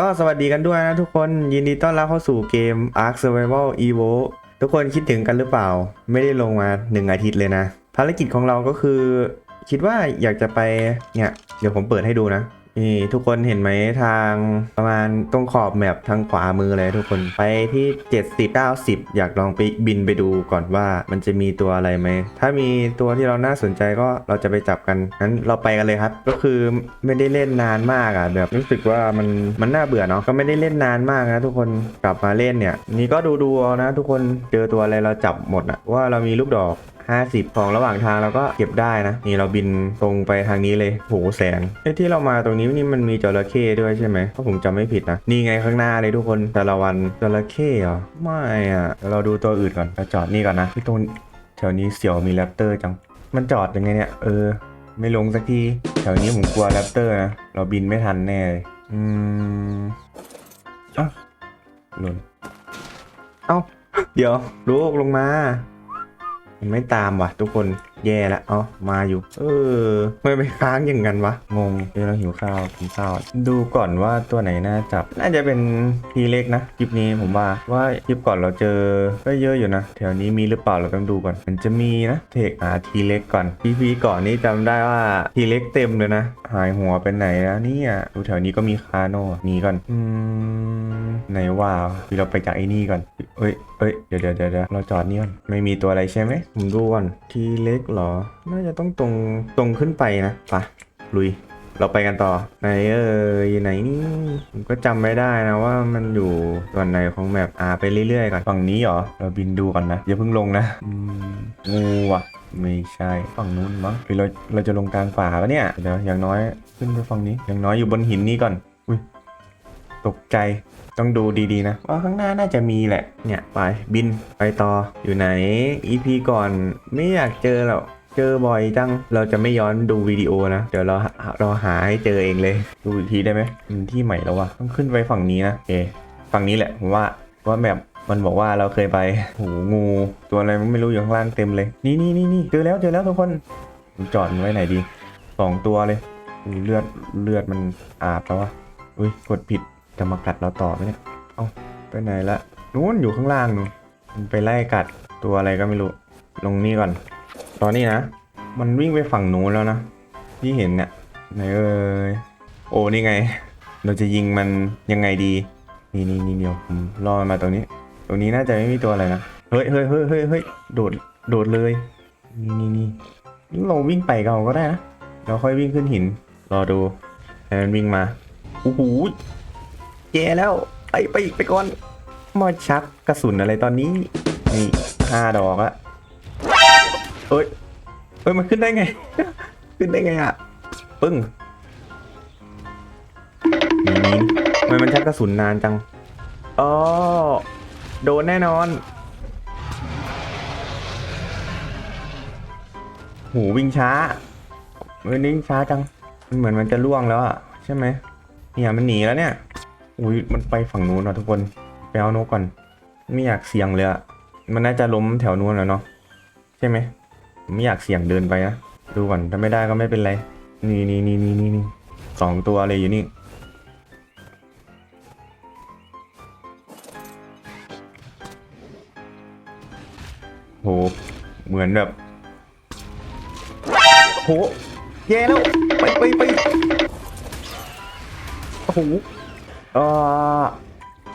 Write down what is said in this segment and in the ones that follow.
ก็สวัสดีกันด้วยนะทุกคนยินดีต้อนรับเข้าสู่เกม Ark Survival Evo ทุกคนคิดถึงกันหรือเปล่า ไม่ได้ลงมาหนึ่งอาทิตย์เลยนะ ภารกิจของเราก็คือ คิดว่าอยากจะไปเนี่ยเดี๋ยวผมเปิดให้ดูนะ นี่ทุกคนเห็นไหมทางประมาณตรงขอบแมปทางขวามือเลยทุกคนไปที่ 70 90 อยากลองไปบินไปดูก่อนว่ามันจะมีตัวอะไรไหม ถ้ามีตัวที่เราน่าสนใจก็เราจะไปจับกันงั้นเราไปกันเลยครับ ก็คือไม่ได้เล่นนานมากอะแบบรู้สึกว่ามันมันน่าเบื่อเนาะก็ไม่ได้เล่นนานมากนะทุกคนกลับมาเล่นเนี่ย นี่ก็ดูดูเอานะ ทุกคนเจอตัวอะไรเราจับหมดอะว่าเรามีลูกดอก 50 ของระหว่างทางเราก็เก็บได้นะ นี่เราบินตรงไปทางนี้เลยโหแสงไอ้ที่เรามาตรงนี้นี่มันมีจระเข้ด้วยใช่ไหมถ้าผมจำไม่ผิดนะนี่ไงข้างหน้าเลยทุกคนแต่ละวันจระเข้เหรอไม่อะเดี๋ยวเราดูตัวอื่นก่อนเราจอดนี่ก่อนนะที่ตรงแถวนี้เสี่ยวมีแรปเตอร์จังมันจอดยังไงเนี่ยเออ ไม่ลงสักทีแถวนี้ผมกลัวแรปเตอร์นะเราบินไม่ทันแน่เลยอืมเอ้าหล่นเอ้าเดี๋ยวลูกลงมา มันไม่ตามว่ะทุกคน แย่และเอ๋อมาอยู่ เออไม่ไปค้างอย่างนั้นวะ งงเดี๋ยวเราหิวข้าวกินข้าว ดูก่อนว่าตัวไหนน่าจับ น่าจะเป็นทีเล็กนะคลิปนี้ผมว่าว่าคลิปก่อนเราเจอก็เยอะอยู่นะ แถวนี้มีหรือเปล่าเราต้องดูก่อน มันจะมีนะเทคหาทีเล็กก่อนพีพีก่อนนี่จำได้ว่าทีเล็กเต็มเลยนะ หายหัวเป็นไหนนะเนี่ยดูแถวนี้ก็มีคาโน่หนีก่อนอืมไหนว่าพี่เราไปจากไอ้นี่ก่อนเอ้ยเอ้ยเดี๋ยวเดี๋ยวเดี๋ยวเราจอดนี่ก่อนไม่มีตัวอะไรใช่ไหมผมดูก่อนทีเล็กเหรอ น่าจะต้องตรงตรงขึ้นไปนะไปลุย เราไปกันต่อไหนเอ่ยไหนนี่ผมก็จำไม่ได้นะว่ามันอยู่ส่วนไหนของแมปอ่าไปเรื่อยๆก่อนฝั่งนี้เหรอเราบินดูก่อนนะอย่าเพิ่งลงนะงูว่ะไม่ใช่ฝั่งนู้นมั้งหรือเราเราจะลงกลางป่าปะเนี่ยเดี๋ยวอย่างน้อยขึ้นไปฝั่งนี้ อย่างน้อยอยู่บนหินนี้ก่อน อุ้ยตกใจต้องดูดีๆนะว่าข้างหน้าน่าจะมีแหละ เนี่ย ไปบินไปต่ออยู่ไหน EP ก่อนไม่อยากเจอหรอก เจอบ่อยจัง เราจะไม่ย้อนดูวิดีโอนะ เดี๋ยวเราหาเราหาให้เจอเองเลย ดูอีกทีได้ไหมมันที่ใหม่แล้ววะต้องขึ้นไปฝั่งนี้นะโอเคฝั่งนี้แหละผมว่าว่าแบบมันบอกว่าเราเคยไปโหงูตัวอะไรไม่รู้อยู่ข้างล่างเต็มเลย นี่นี่นี่นี่เจอแล้วเจอแล้วทุกคนจอดไว้ไหนดีสองตัวเลยเลือดเลือดมันอาบแล้ววะอุ้ยกดผิดจะมากัดเราต่อไหมเนี่ยเอาไปไหนละนู้นอยู่ข้างล่างนู่นมันไปไล่กัดตัวอะไรก็ไม่รู้ ลงนี่ก่อน ตอนนี้นะ มันวิ่งไปฝั่งนู้นแล้วนะที่เห็นเนี่ยไหนเอ้ยโอ้นี่ไง เราจะยิงมันยังไงดี นี่นี่นี่เดียวผมรอมันมาตรงนี้ ตรงนี้น่าจะไม่มีตัวอะไรนะ เฮ้ยเฮ้ยเฮ้ยเฮ้ยเฮ้ยโดด โดดเลย นี่นี่นี่เราวิ่งไปกับเราก็ได้นะ เราค่อยวิ่งขึ้นหิน รอดูให้มันวิ่งมาโอ้โหแย่แล้ว ไปไปไปก่อนมาชักกระสุนอะไรตอนนี้ นี่ห้าดอกอะ เอ้ยเอ้ย มันขึ้นได้ไง ขึ้นได้ไงอะปึ้งนี่ทำไมมันชักกระสุนนานจัง อ๋อ โดนแน่นอน หูวิ่งช้าเฮ้ยนี่วิ่งช้าจัง มันเหมือนมันจะล่วงแล้วอะใช่ไหม เนี่ยมันหนีแล้วเนี่ย อุ้ย มันไปฝั่งนู้นว่ะทุกคน ไปเอานกก่อน ไม่อยากเสี่ยงเลยอะมันน่าจะล้มแถวนู้นแล้วเนาะ ใช่ไหม ไม่อยากเสี่ยงเดินไปนะดูก่อนถ้าไม่ได้ก็ไม่เป็นไร นี่นี่นี่นี่นี่สองตัวเลยอยู่นี่โหเหมือนแบบโหแย่แล้วไปไปไปโอ้โหอ่า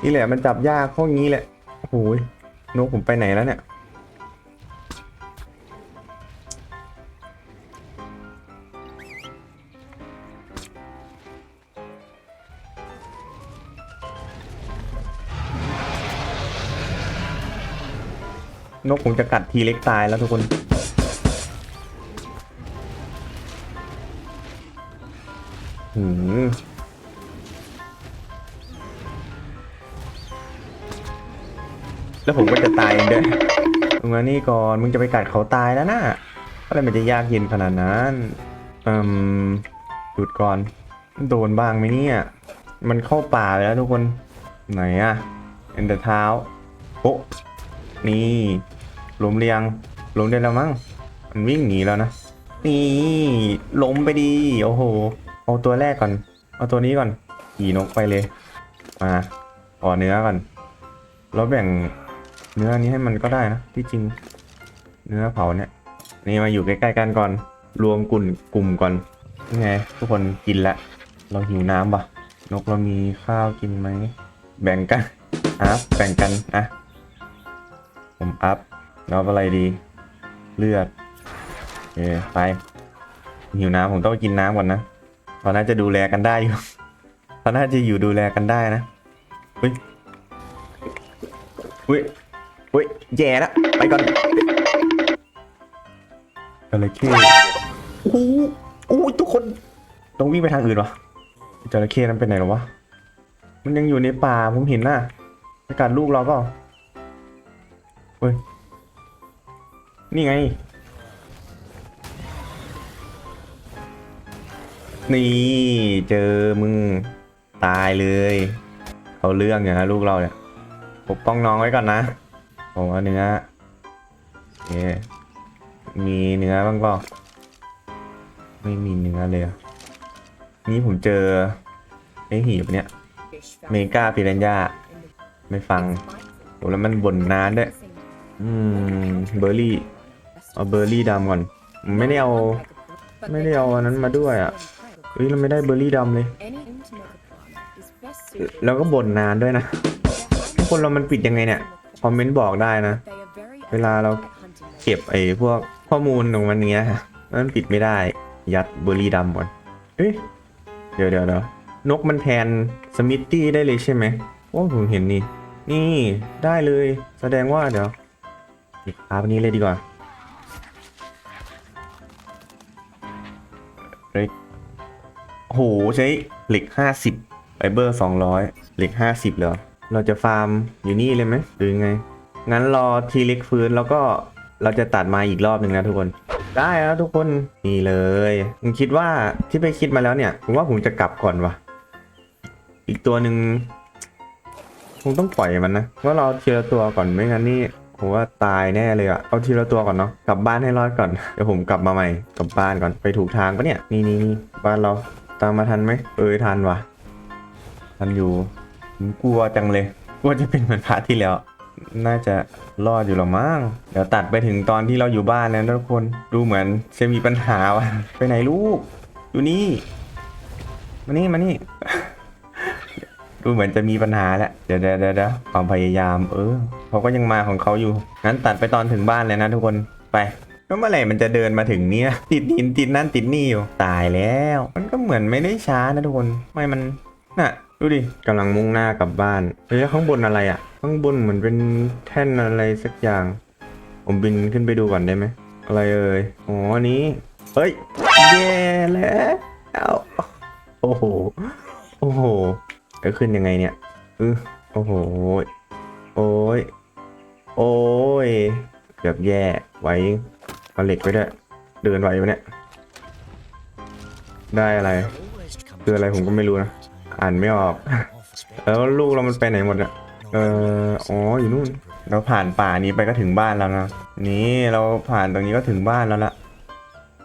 นี่แหละมันจับยากข้องี้แหละโอ้โหยนกผมไปไหนแล้วเนี่ย นกผมจะกัดทีเล็กตายแล้วทุกคนหืมแล้วผมก็จะตายเองด้วยมึงมานี่ก่อน มึงจะไปกัดเขาตายแล้วนะอะไรมันจะยากเย็นขนาดนั้น อืมหยุดก่อน โดนบ้างไหมเนี่ย มันเข้าป่าไปแล้วทุกคน ไหนอะเอ็นเดอร์เท้าโอ้ นี่ล้มเรียงล้มได้แล้วมั้งมันวิ่งหนีแล้วนะนี่ล้มไปดีโอ้โหเอาตัวแรกก่อน เอาตัวนี้ก่อนขี่นกไปเลยมาขอเนื้อก่อนเราแบ่งเนื้อนี้ให้มันก็ได้นะที่จริง เนื้อเผาเนี่ย นี่มาอยู่ใกล้ๆกันก่อน รวมกลุ่มกลุ่มก่อนนี่ไงทุกคนกินละ เราหิวน้ำปะนกเรามีข้าวกินไหมแบ่งกันอัพแบ่งกันอะ ผมอัพแล้วอาอะไรดี เลือดโอไป หิวน้ำผมต้องไปกินน้ำก่อนนะเราน่าจะดูแลกันได้อยู่เราน่าจะอยู่ดูแลกันได้นะเฮ้ยเฮ้ยเฮ้ยแย่ล้วไปก่อนจระเข้โอ้โหโอ้โหทุกคนต้องวิ่งไปทางอื่นวะจระเข้นั้นไปไหนหรอวะ มันยังอยู่ในป่าผมเห็นน่ะไปกัดลูกเราเปล่า เฮ้ย นี่ไง นี่เจอมึง ตายเลย เอาเรื่องอย่างนะลูกเราเนี่ยปกป้องน้องไว้ก่อนนะผมว่าเนื้อโอเคมีเนื้อบ้างเปล่าไม่มีเนื้อเลยอะนี่ผมเจอไอ้หีบเนี่ย เมกาปิเรนยาไม่ฟังโอ้แล้วมันบ่นนานด้วย อืมเบอร์รี่เอาเบอร์รี่ดำก่อน ไม่ได้เอา ไม่ได้เอาอันนั้นมาด้วยอะเฮ้ยเราไม่ได้เบอร์รี่ดำเลย แล้วก็บ่นนานด้วยนะทุกคนเรามันปิดยังไงเนี่ย คอมเมนต์บอกได้นะ เวลาเราเก็บไอ้พวกข้อมูลของมันเนี้ยฮะมันปิดไม่ได้ ยัดเบอร์รี่ดำก่อนเฮ้ยเดี๋ยวเดี๋ยวเดี๋ยวนกมันแทนสมิธตี้ได้เลยใช่ไหมโอ้ผมเห็นนี่ นี่ได้เลย แสดงว่าเดี๋ยว หยิบคาบนี้เลยดีกว่าเฮ้ยโอ้โหใช้เหล็กห้าสิบไฟเบอร์สองร้อยเหล็กห้าสิบเหรอ เราจะฟาร์มอยู่นี่เลยไหมหรือยังไง งั้นรอทีเล็กฟื้นแล้วก็เราจะตัดมาอีกรอบหนึ่งนะทุกคนได้แล้วทุกคนนี่เลยผมคิดว่าที่ไปคิดมาแล้วเนี่ย ผมว่าผมจะกลับก่อนวะอีกตัวหนึ่งคงต้องปล่อยมันนะว่าเราทีละตัวก่อนไม่งั้นนี่ ผมว่าตายแน่เลยอะเอาทีละตัวก่อนเนาะกลับบ้านให้รอดก่อนเดี๋ยวผมกลับมาใหม่กลับบ้านก่อนไปถูกทางปะเนี่ยนี่นี่บ้านเราตามมาทันไหมเออทันวะทันอยู่ผมกลัวจังเลยกลัวจะเป็นเหมือนพร์ทที่แล้ว น่าจะรอดอยู่หรอมั้งเดี๋ยวตัดไปถึงตอนที่เราอยู่บ้านแล้วนะทุกคนดูเหมือนจะมีปัญหาวะไปไหนลูกอยู่นี่มานี่มานี่ ดูเหมือนจะมีปัญหาแล้วเดี๋ยวเดี๋ยวเดี๋ยวความพยายาม เออเขาก็ยังมาของเขาอยู่ งั้นตัดไปตอนถึงบ้านเลยนะทุกคน ไปแล้วเมื่อไหร่มันจะเดินมาถึงเนี้ยติดหินติดนั่นติดนี่อยู่ ตายแล้ว มันก็เหมือนไม่ได้ช้านะทุกคน ไม่มัน น่ะ ดูดิกำลังมุ่งหน้ากลับบ้านเฮ้ยข้างบนอะไรอะ ข้างบนเหมือนเป็นแท่นอะไรสักอย่าง ผมบินขึ้นไปดูก่อนได้ไหม อะไรเอ่ย อ๋อนนี้ เฮ้ย แย่แล้ว โอ้โห โอ้โห จะขึ้นยังไงเนี่ยอือโอ้โห โอ้ย โอ้ยเกือบแย่ ไว้เอาเหล็กไปด้วย เดินไหวไหมเนี่ย ได้อะไร คืออะไรผมก็ไม่รู้นะ อ่านไม่ออก แล้วลูกเรามันไปไหนหมดอะเอออ๋อ อยู่นู่น เราผ่านป่านี้ไปก็ถึงบ้านแล้วนะ นี่เราผ่านตรงนี้ก็ถึงบ้านแล้วละ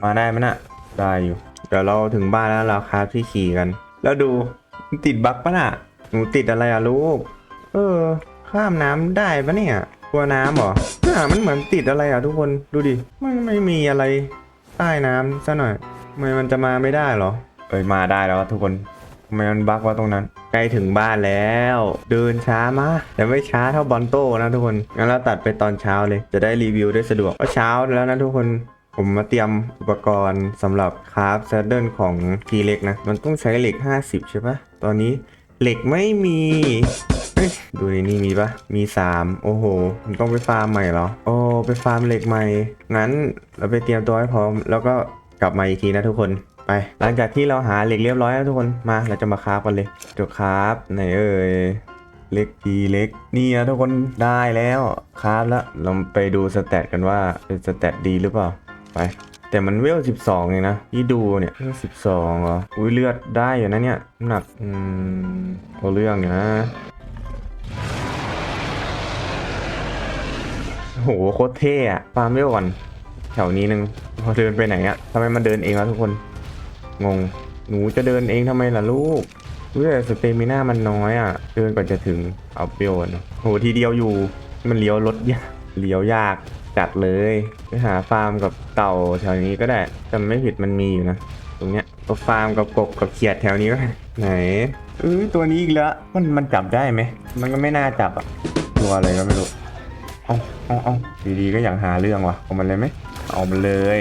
มาได้ไหมน่ะ ได้อยู่ เดี๋ยวเราถึงบ้านแล้วเราคราฟที่ขี่กัน แล้วดู ติดบั๊กปะน่ะ หนูติดอะไรอะลูก เออ ข้ามน้ำได้ปะเนี่ยกลัวน้ำเหรอน่ามันเหมือนติดอะไรอะทุกคน ดูดิไม่ไม่มีอะไรใต้น้ำซะหน่อยทำไมมันจะมาไม่ได้เหรอ เอ้ยมาได้แล้วทุกคนทำไมมันบั๊กว่าตรงนั้น ใกล้ถึงบ้านแล้ว เดินช้ามาแต่ไม่ช้าเท่าบอลโต้นะทุกคน งั้นเราตัดไปตอนเช้าเลย จะได้รีวิวได้สะดวกก็เช้าแล้วนะทุกคนผมมาเตรียมอุปกรณ์สำหรับคราฟแซดเดิลของทีเล็กนะ มันต้องใช้เหล็ก 50 ใช่ปะ ตอนนี้เหล็กไม่มีดูในนี่มีปะมี 3 โอ้โหผมต้องไปฟาร์มใหม่เหรอ โอ้ ไปฟาร์มเหล็กใหม่ งั้นเราไปเตรียมตัวให้พร้อม แล้วก็กลับมาอีกทีนะทุกคน ไป หลังจากที่เราหาเหล็กเรียบร้อยแล้วทุกคน มา เราจะมาคราฟกันเลยเดี๋ยวคราฟไหนเอ่ย เล็กทีเล็ก นี่นะทุกคน ได้แล้ว คราฟแล้ว เราไปดูสแตทกันว่าเป็นสแตทดีหรือเปล่า ไป แต่มันเวล12เองนะที่ดูเนี่ยเวล12เหรออุ้ยเลือดได้อยู่นะเนี่ยน้ำหนักอืมเอาเรื่องอยู่นะโหโคตรเท่อะฟาร์มเวลก่อนแถวนี้นึงพอเดินไปไหนอะทำไมมันเดินเองวะทุกคน งง หนูจะเดินเองทำไมล่ะลูกเว้ยสเตมิน่ามันน้อยอะเดินกว่าจะถึงเอาเปรียวนอะโหทีเดียวอยู่ มันเลี้ยวรถยากเลี้ยวยาก จัดเลยไปหาฟาร์มกับเต่าแถวนี้ก็ได้จำไม่ผิดมันมีอยู่นะตรงเนี้ยก็ฟาร์มกับกบกับเขียดแถวนี้ก็ได้ไหนเอ้ยตัวนี้อีกแล้วมันมันจับได้ไหมมันก็ไม่น่าจับอะตัวอะไรก็ไม่รู้เอาเอาเอาดีๆก็อยากหาเรื่องว่ะเอามันเลยไหมเอามันเลย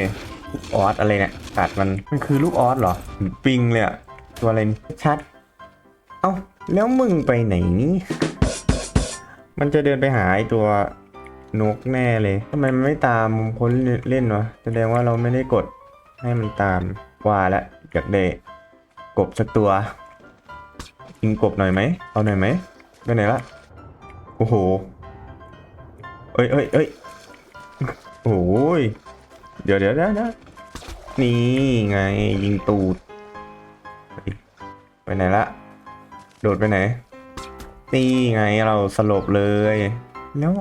ออสอะไรเนี่ยกัดมันมันคือลูกออสเหรอปิงเลยอะตัวอะไรชัด เอ้าแล้วมึงไปไหนนี่มันจะเดินไปหาไอตัว นกแน่เลยทำไมมันไม่ตามคนเล่นวะแสดงว่าเราไม่ได้กดให้มันตามว่าล้วอยากได้กบสักตัวกินกบหน่อยไหมเอาหน่อยไหมไปไหนละโอ้โหเอ้ยเอ้ยเอ้ยโอ้ยเดี๋ยวเดี๋ยวเดี๋ยวนี่ไงยิงตูดไปไหนละโดดไปไหนนี่ไงเราสลบเลยแล้ว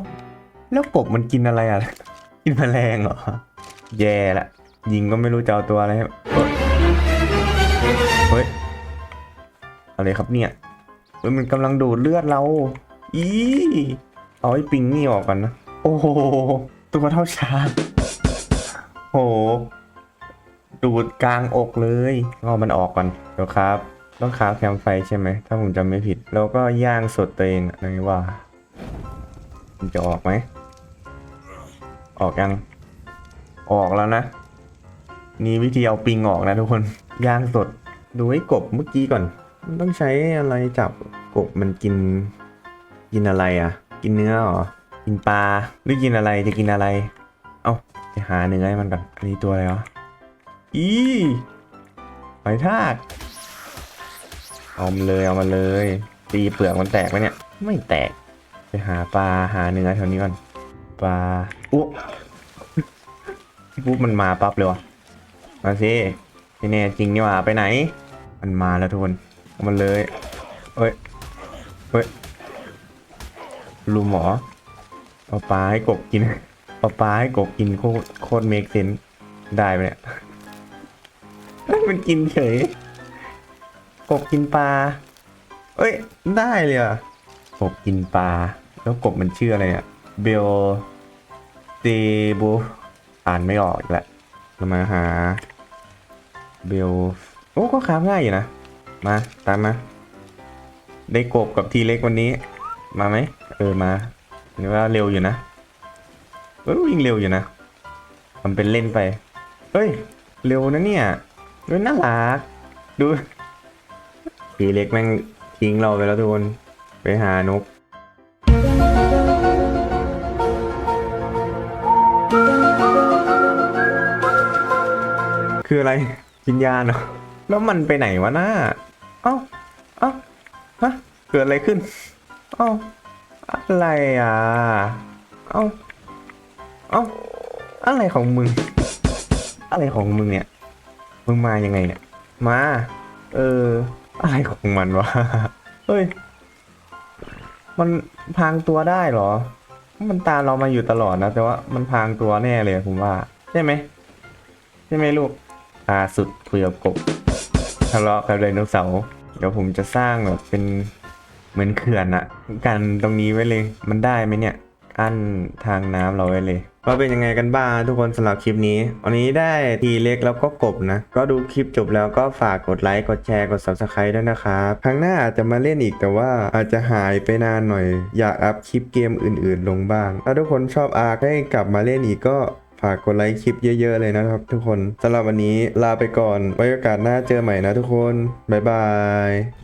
แล้วกบมันกินอะไรอะ กินแมลงเหรอ แย่ละยิงก็ไม่รู้จะเอาตัวอะไรเฮ้ยเฮ้ยอะไรครับเนี่ยเฮ้ยมันกำลังดูดเลือดเรา อีเอาไอ้ปิงนี่ออกกันนะ โอ้โห ตัวเท่าช้างโอ้โห ดูดกลางอกเลยเอามันออกก่อน เดี๋ยวครับ ต้องคาฟแคมไฟใช่ไหม ถ้าผมจำไม่ผิด แล้วก็ย่างสดตัวเองอะนี่ว่ามันจะออกไหม ออกยัง ออกแล้วนะ นี่วิธีเอาปิงออกนะทุกคน ย่างสด ดูไอ้กบเมื่อกี้ก่อน มันต้องใช้อะไรจับกบมันกิน กินอะไรอะ กินเนื้อหรอ กินปลา หรือกินอะไรจะกินอะไร เอ้าไปหาเนื้อให้มันก่อนอันนี้ตัวอะไรวะ อีหอยทากเอามาเลยเอามาเลย ตีเปลือกมันแตกไหมเนี่ย ไม่แตก ไปหาปลาหาเนื้อแถวนี้ก่อน ปลาอุ๊ปุ๊บมันมาปั๊บเลยวะมาสิที่แน่จริงนี่หว่าไปไหน มันมาแล้วทุกคนเอามันเลยเอ้ยเฮ้ยลุมหมอเอาปลาให้กบกินเอาปลาให้กบกินโคตรโคตรเมกเซนได้ไหมเนี่ยมันกินเฉยกบกินปลาเอ้ย ได้เลยอะกบกินปลา แล้วกบมันชื่ออะไรอะเบล ตีบูอ่านไม่ออกอีกแล้วเรามาหาเบลโอ้ก็ค้าง่ายอยู่นะ มาตามมา ได้กบกับทีเล็กวันนี้ มาไหมเออมาหรือว่าเร็วอยู่นะเอ้ยวิ่งเร็วอยู่นะมันเป็นเล่นไปเฮ้ย เร็วนะเนี่ยดูน่ารัก ดูทีเล็กแม่งทิ้งเราไปแล้วทุกคนไปหานก คืออะไรวิญญาเหรอแล้วมันไปไหนวะหน้าเอ้าเอ้าฮะเกิดอะไรขึ้นเอ้าอะไรอะเอ้าเอ้าอะไรของมึง อะไรของมึงเนี่ยมึงมายังไงเนี่ยมา เออ อะไรของมันวะเฮ้ย มันพรางตัวได้เหรอ มันตามเรามาอยู่ตลอดนะ แต่ว่ามันพรางตัวแน่เลยผมว่า ใช่ไหมใช่ไหมลูก อาสุดคุยกับกบทะเลาะกับไดโนเสาร์เดี๋ยวผมจะสร้างแบบเป็นเหมือนเขื่อนอะกันตรงนี้ไว้เลย มันได้ไหมเนี่ยอันทางน้ำเราไว้เลยว่าเป็นยังไงกันบ้างทุกคนสำหรับคลิปนี้ วันนี้ได้ทีเล็กแล้วก็กบนะ ก็ดูคลิปจบแล้วก็ฝากกดไลค์ กดแชร์ กด subscribe ด้วยนะครับครั้งหน้าอาจจะมาเล่นอีกแต่ว่าอาจจะหายไปนานหน่อย อยากอัพคลิปเกมอื่นๆ ลงบ้าง ถ้าทุกคนชอบอาร์คให้กลับมาเล่นอีกก็ ฝากกดไลค์คลิปเยอะๆเลยนะครับทุกคนสำหรับวันนี้ลาไปก่อนไว้โอกาสหน้าเจอใหม่นะทุกคนบ๊ายบาย